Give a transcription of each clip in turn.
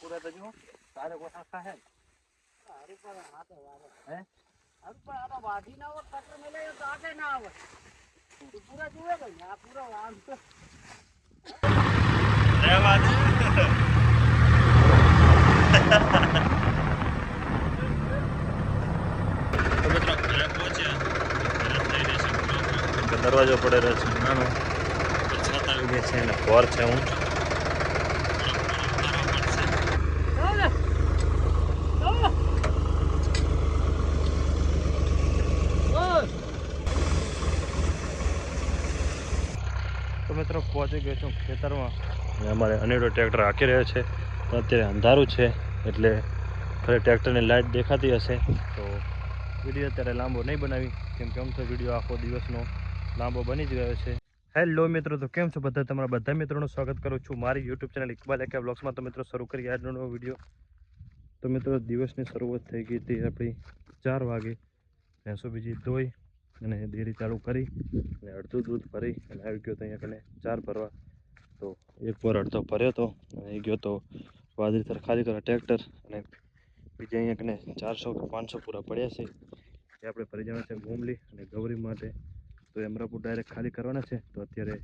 પૂરા તો જો તારે કોઠા ખાહે હારું પણ હાથે વારે. હે? હારું પણ આ તો વાઢી ના હોત, પત્ર મેલે તો આગે ના આવત. તું પૂરા જુએ કે આ પૂરો વાંધો. તો રહેશે બ્લોક. દરવાજો પડે રહ્યો છે નાનો છત આવી છે અને ઘર છે હું ચાલે. ચાલે. ઓય. તો મિત્રો પહોંચી ગયો છું ખેતરમાં. અમારે અનેડો ટ્રેક્ટર આખી રહ્યો છે. પણ અત્યારે અંધારું છે, એટલે ખરે ટ્રેક્ટરની લાઇટ દેખાતી હશે. તો વીડિયો અત્યારે લાંબો નહીં બનાવી, કેમ કે આમ વીડિયો આખો દિવસનો લાંબો બની જ ગયો છે. હેલો મિત્રો, તો કેમ છો બધા? તમારા બધા મિત્રોનું સ્વાગત કરું છું મારી યુટ્યુબ ચેનલ ઇકબાલ એકા બ્લોગ્સમાં તો મિત્રો, શરૂ કરીએ આજનો નવો વીડિયો. તો મિત્રો, દિવસની શરૂઆત થઈ ગઈ હતી આપણી ચાર વાગે. ભેંસો બીજી ધોઈ અને ડેરી ચાલુ કરી અને અડધું દૂધ ભરી અને આવી ગયો તો અહીંયા કને ચાર ભરવા. તો એક પર અડધો ભર્યો તો અને ગયો તો વાદળીસર ખાલી કરવા ટ્રેક્ટર અને બીજા અહીંયા કને ચારસો કે પાંચસો પૂરા પડ્યા છે. એ આપણે ભરી જવાના છે ગોમલી અને ગૌરી માટે તો એમરાપુર ડાયરેક્ટ ખાલી કરવાના છે. તો અત્યારે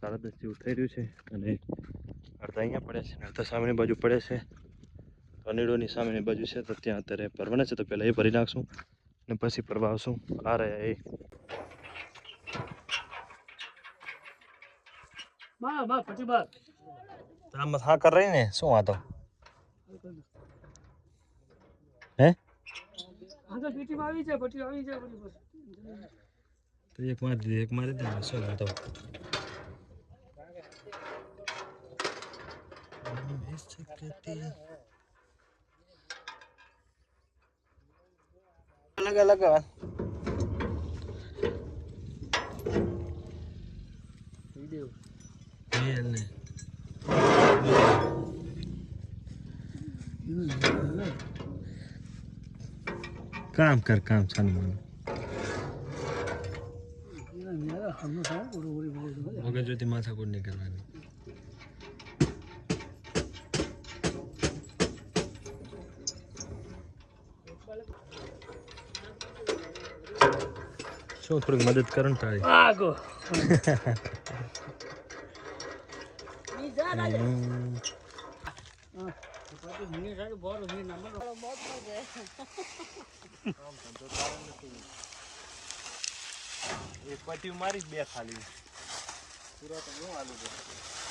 સાડા દસ જેવું થઈ રહ્યું છે અને અડધા અહીંયા પડ્યા છે અને અડધા સામેની બાજુ પડે છે. અનેડોની સામેની બાજુ છે તો ત્યાં અત્યારે ભરવાના છે. તો પહેલાં એ ભરી નાખશું. ને પછી પ્રભાવ શું આ રહ્યા એ. આમાં હા કર રહી ને શું વાતો હે? એક મારી દીધી એક મારી દીધી શું વાતો અલગ અલગ કામ કર કામ છું. વગર જોતી માથાકૂટ નહીં કરવાની શું થોડીક મદદ કરો ને તારી આગો. પટ્ટી મારી બે ખાલી પૂરા તો હું આલુ છે ભેગીની એલા ભાંજે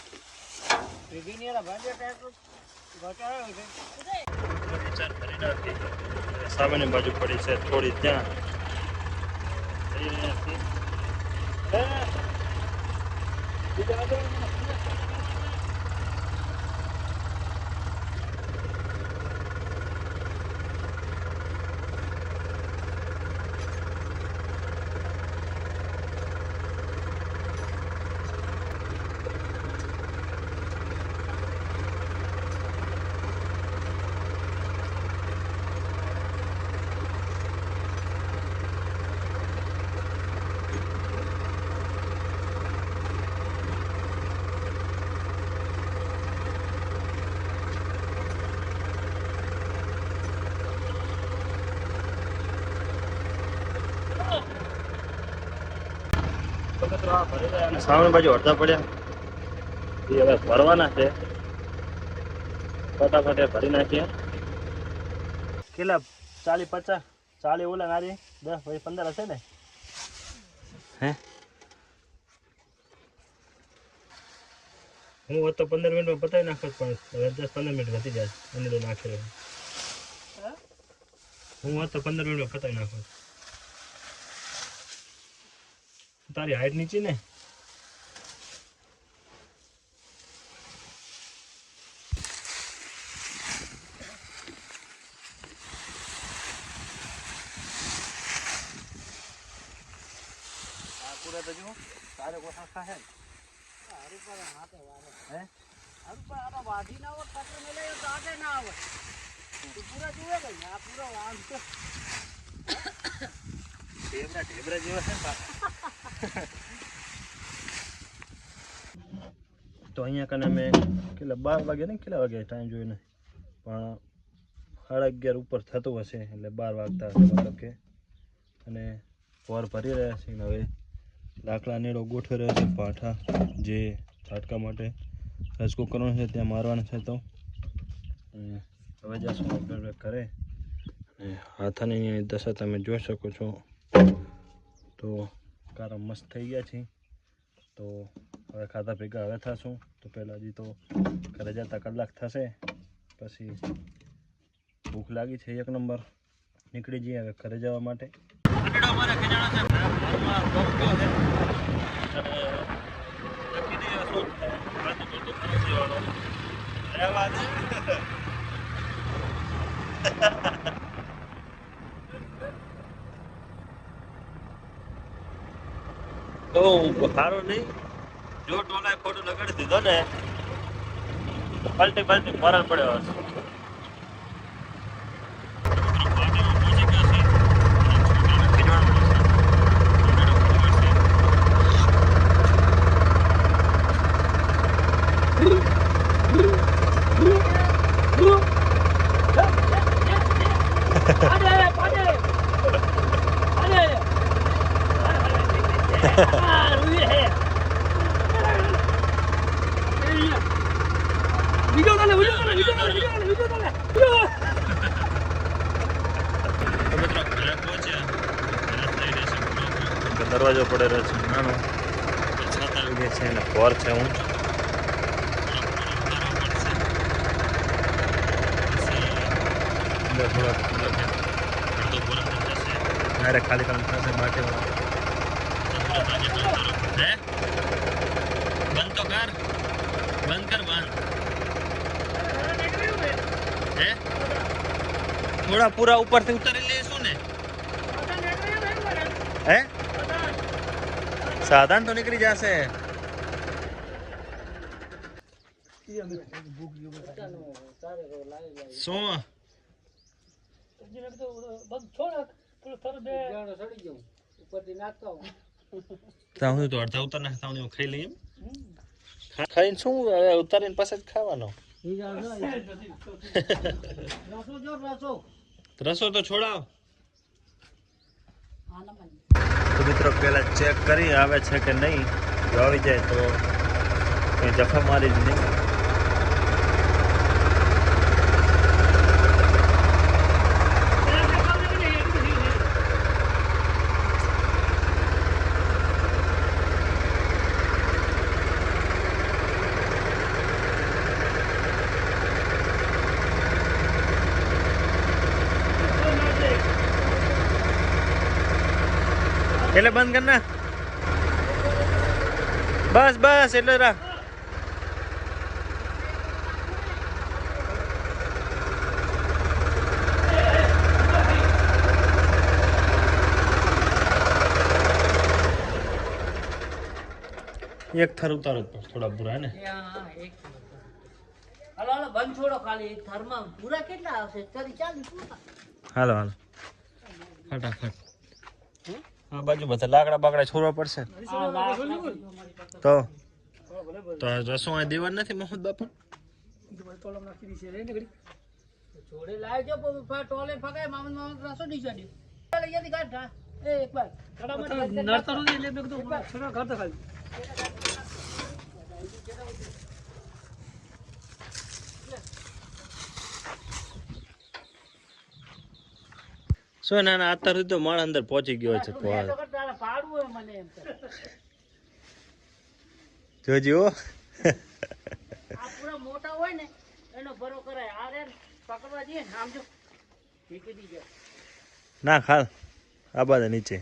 ટ્રેક્ટર ઘટાડ્યો છે. વિચાર કરી નાખી સામેની બાજુ પડી છે થોડી ત્યાં. જઈ રહ્યા છીએ. સામે બાજુ હડતા પડ્યા. એ હવે ભરવાના છે. ફટાફટ ભરી નાખીએ. કેટલા? ચાલી પચાસ? ચાલી ઓલા નારી? દસ? ભાઈ પંદર હશે ને? હે? હું હોત તો પંદર મિનિટમાં પતાવી નાખત પણ હવે દસ પંદર મિનિટ વધી જાય. અને નાખી હે? હું હોત તો પંદર મિનિટમાં પતાવી નાખત તારી હાઈટ નીચી ને પૂરા તો જો તારે કોઠા ખાહે હારું પણ હાથે વારે. હે હારું પણ આ વાઢી ના હોત, પત્ર મેલાયો તો આગળ ના આવત. તું પૂરા જુએ કે ને? આ પૂરા વાંધો. ઢેબરા ઢેબરા જેવા છે ને પાછા. તો અહીંયા કને અમે કેટલા બાર વાગે ને કેટલા વાગે ટાઈમ જોઈને? પણ સાડા અગિયાર ઉપર થતું હશે, એટલે બાર વાગતા હશે મતલબ કે. અને પોર ભરી રહ્યા છે ને હવે લાકડા નેડો ગોઠવી રહ્યો છે પાઠા જે છાટકા માટે રજકો કરવાનો છે, ત્યાં મારવાનો છે તો. હવે જશું ઘરે. અને હાથાની દશા તમે જોઈ શકો છો. તો કારા મસ્ત થઈ ગયા છે. તો હવે ખાધા ભેગા હવે થશું. તો પહેલાં હજી તો ઘરે જતા કલાક થશે. પછી ભૂખ લાગી છે એક નંબર. નીકળી જઈએ હવે ઘરે જવા માટે. તો સારો નહીં. જો ટોલાએ ખોટું લગાડી દીધો ને પલટી પલટી મરણ પડ્યો હશે પાડે પાડે પાડે આ રૂએ હે વિડિયો ચાલે વિડિયો ચાલે વિડિયો ચાલે વિડિયો ચાલે વિડિયો તો મિત્રો ઘરે પહોંચ્યા ઘરે થઈ રહેશે કે દરવાજો પડેલો છે નાનો છત આવી ગઈ છે અને પોર છે હું અરે ખાલી કામ થશે માટે બંધ તો કર બંધ કર બંધ હે થોડા પૂરા ઉપરથી ઉતારી લઈશું ને. હે? સાધન તો નીકળી જશે. શું? તો અડધા ઉતાર નાખતા હું ખાઈ લઈએ ખાઈને શું ઉતારીને પાછા જ ખાવાનો? રસો તો છોડાવ. તો મિત્રો પેલા ચેક કરી આવે છે કે નહીં? જો આવી જાય તો કંઈ જખમ મારી જ નહીં. એટલે બંધ કર ના બસ બસ એટલે રાખ એક થર ઉતારો જ પડે, થોડા પૂરા હે ને હાલો હાલો બંધ છોડો ખાલી થરમાં પૂરા કેટલા આવશે તરી ચાલીસ પૂરા હાલો હાલો ફટાફટ આ બાજુ બધા લાકડા બાકડા છોડવા પડશે. તો તો રસો અહીં દેવા નથી મોહમ્મદ બાપા? જોડે લાવજો ટોલે ફગાય મામન મામન રસો ડી ચાડી ચાલ અહીંયાથી કાઢ. એ એક વાર શું ના ના અત્યાર સુધી તો માળ અંદર પહોંચી ગયો છે. જોજી મોટા હોય ને એનો ભરો કરાય. આ પકડવા જઈએ ને આમ જો ઠીકી દી જાય ના ખાલ. આ બાજુ નીચે.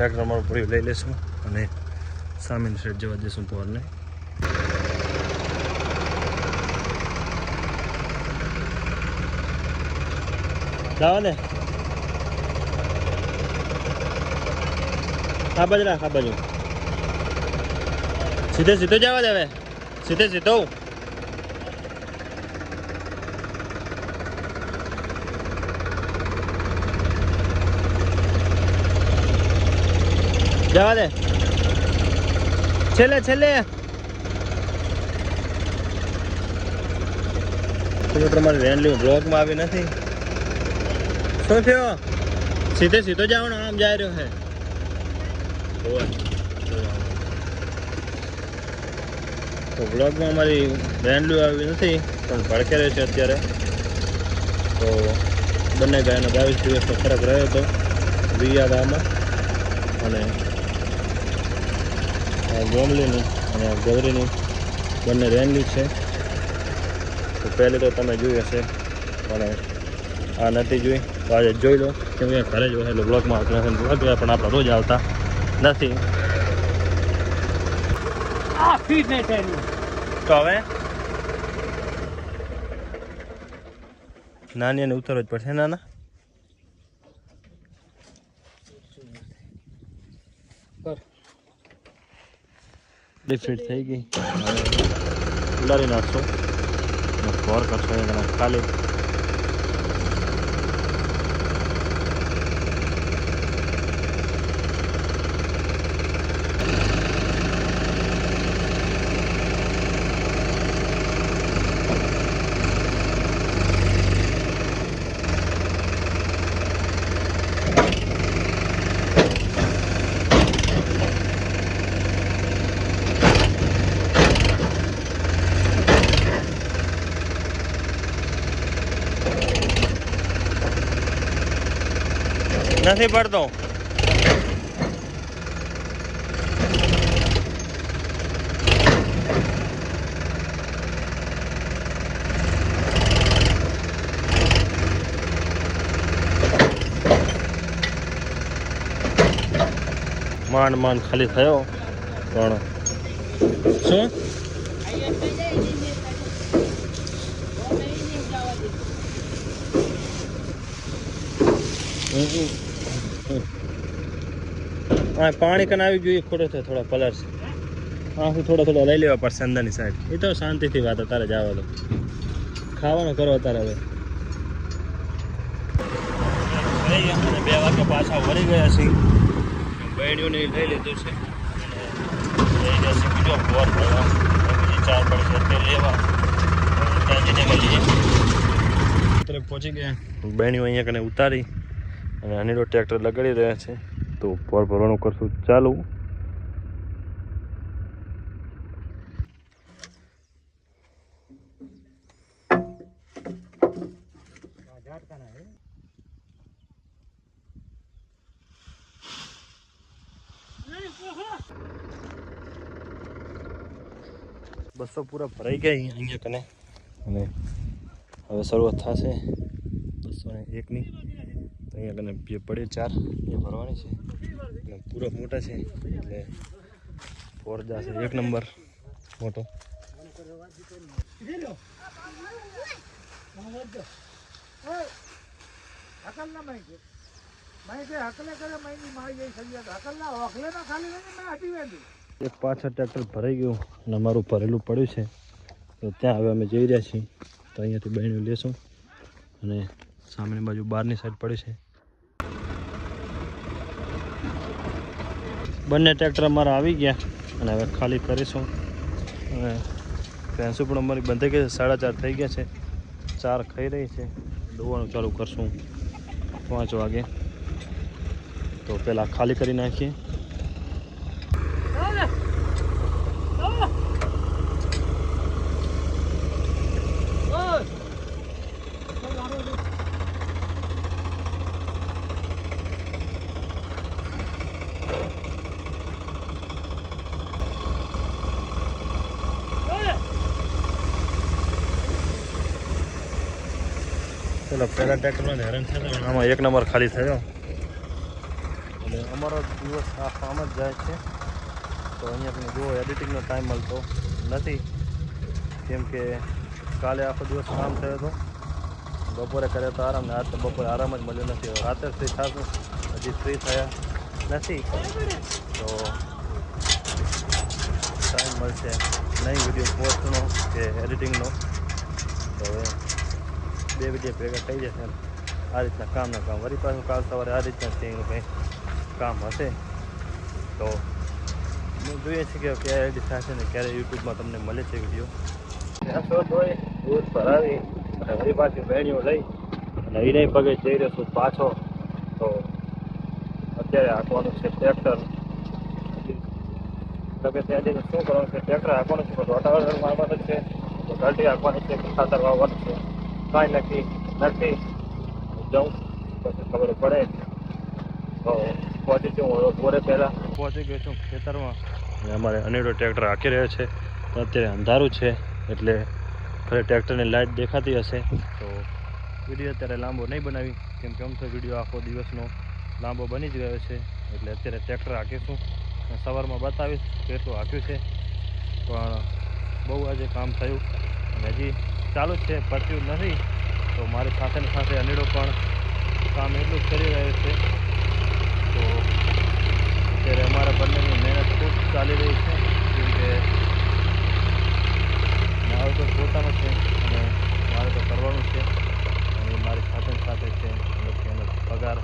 ટ્રેક્ટર મારું પૂરી લઈ લેશું અને સામેની સાઈડ જવા દઈશું પોરને જવા દે આ રાખ, આ બાજુ. સીધે સીધો જવા દે હવે. સીધે સીધો. જવા દે છેલ્લે છેલ્લે તમારી વેનલી બ્લોકમાં આવી નથી. શું થયો? સીધે સીધો જવાનો આમ જાય રહ્યો હે. તો બ્લોગમાં અમારી વેનલી આવી નથી, પણ ભડકે રહે છે અત્યારે. તો બંને ગાયનો બાવીસ દિવસનો ફરક રહ્યો હતો, વિયા ગામમાં. અને ગોમલીની અને આ ગૌરીની બંને રેનલી છે. તો પહેલી તો તમે જોઈ હશે પણ આ નથી જોઈ તો આજે જોઈ લો કે હું ઘરે જ હોય એટલે બ્લોગમાં આવતા નથી બ્લોગ પણ આપણે રોજ આવતા નથી. તો હવે નાની અને ઉતરવો જ પડશે નાના. ફિટ થઈ ગઈ. ઉલારી નાખશો. ફોર કરશો એના ખાલી નથી પડતો. માંડ માંડ ખાલી થયો પણ શું? અહીંયા થઈ જાય ને ને ગમે ઈ નહીં જવા દે હા પાણી કન આવી જોઈએ ખોટો છે થોડા કલર છે. હા હું થોડો થોડો લઈ લેવા પડશે અંદરની સાઈડ એ તો શાંતિથી વાત તારે જવા દો ખાવાનું કરો અત્યારે હવે. બે વાગે પાછા વળી ગયા છે બહેણીઓને લઈ લીધું છે. લઈ લઈ છે બીજો બોર ભરવા. બીજી ચાર પડશે તે લેવા. ત્યાં જઈને મળીએ અત્યારે પહોંચી ગયા. બહેણીઓ અહીંયા કને ઉતારી અને અનિલો ટ્રેક્ટર લગાડી રહ્યા છે. તો પર ભરવાનું કરશું. ચાલુ. બસો પૂરા ભરાઈ ગયા અહીંયા કને. અને હવે શરૂઆત થશે બસો ને એકની અહીંયા કને બે પડે ચાર. એ ભરવાની છે. પૂરા મોટા છે, એટલે ફોરજા છે, એક નંબર મોટો. એક પાછળ ટ્રેક્ટર ભરાઈ ગયું અને અમારું ભરેલું પડ્યું છે. તો ત્યાં હવે અમે જઈ રહ્યા છીએ. તો અહીંયાથી બહેનું લેશું અને સામેની બાજુ બહારની સાઈડ પડી છે. બંને ટ્રેક્ટર અમારા આવી ગયા અને હવે ખાલી કરીશું. અને ભેંસો પણ અમારી બંધ થઈ ગઈ છે, સાડા ચાર થઈ ગયા છે. ચાર ખાઈ રહી છે. દોવાનું ચાલુ કરશું પાંચ વાગે. તો પહેલાં ખાલી કરી નાખીએ. પેલા ટ્રેક્ટરમાં હેરાન થયા આમાં એક નંબર ખાલી થયો. એટલે અમારો દિવસ આખો આમ જ જાય છે. તો અહીંયા તમે જુઓ એડિટિંગનો ટાઈમ મળતો નથી. કેમ કે કાલે આખો દિવસ કામ થયો હતો. બપોરે કર્યો તો આરામ ને આજ તો બપોરે આરામ જ મળ્યો નથી. રાતે ફ્રી થશે. હજી ફ્રી થયા નથી. તો ટાઈમ મળશે નહીં વીડિયો પોસ્ટનો કે એડિટિંગનો તો હવે બે વીડિયો ભેગા થઈ જશે એમ. આ રીતના કામના કામ વળી પાછું કાલ સવારે આ રીતના કંઈ કંઈ કામ હશે તો અમે જોઈએ છીએ કે ક્યારે એડિટ થશે ને ક્યારે યુટ્યુબમાં તમને મળે છે વીડિયો તો તોય દૂધ ભરાવી અને વળી પાછી બેણીઓ લઈ અને એને પગે જઈ રહ્યો છું પાછો તો અત્યારે હાંકવાનું છે ટ્રેક્ટર તમે ત્યાંથી શું કરવાનું છે ટ્રેક્ટર હાંકવાનું છે પણ વાતાવરણ આવવાનું છે તો ગાડી હાંકવાની છે કે ખાતર વાવવાનું છે કાંઈ નક્કી નથી. જાઉં પછી ખબર પડે. તો પહોંચી છું બોરે પહેલાં. પહોંચી ગયો છું ખેતરમાં. અમારે અનેડો ટ્રેક્ટર હાંકી રહ્યો છે. તો અત્યારે અંધારું છે એટલે ખરે ટ્રેક્ટરની લાઇટ દેખાતી હશે. તો વીડિયો અત્યારે લાંબો નહીં બનાવી કેમ કે આમ તો વીડિયો આખો દિવસનો લાંબો બની જ ગયો છે. એટલે અત્યારે ટ્રેક્ટર હાંકીશું અને સવારમાં બતાવીશ કેટલું હાંક્યું છે. પણ બહુ આજે કામ થયું. અને હજી ચાલુ જ છે, પડતું નથી. તો મારી સાથે સાથે અનેડો પણ કામ એટલું જ કરી રહ્યો છે. તો અત્યારે અમારા બંનેની મહેનત ખૂબ ચાલી રહી છે. કેમ કે મારું તો પોતાનું છે અને મારે તો કરવાનું છે. અને મારી સાથે સાથે છે. લોકો એનો પગાર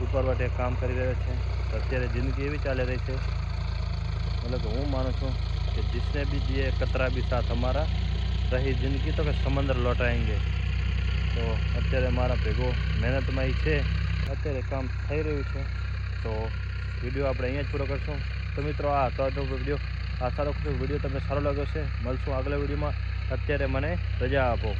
ઉપર માટે કામ કરી રહ્યો છે. તો અત્યારે જિંદગી એવી ચાલી રહી છે. મતલબ હું માનું છું કે, જિસને બી જીએ કતરા બી સાથ અમારા રહી જિંદગી તો કે સમંદર લૌટાએંગે તો અત્યારે મારા ભેગો મહેનતમાં એ છે. અત્યારે કામ થઈ રહ્યું છે. તો વીડિયો આપણે અહીંયા જ પૂરો કરશું. તો મિત્રો, આ હતો વીડિયો. આ સારો છું વીડિયો તમને સારો લાગ્યો છે મળશું આગલા વિડીયોમાં. અત્યારે મને રજા આપો.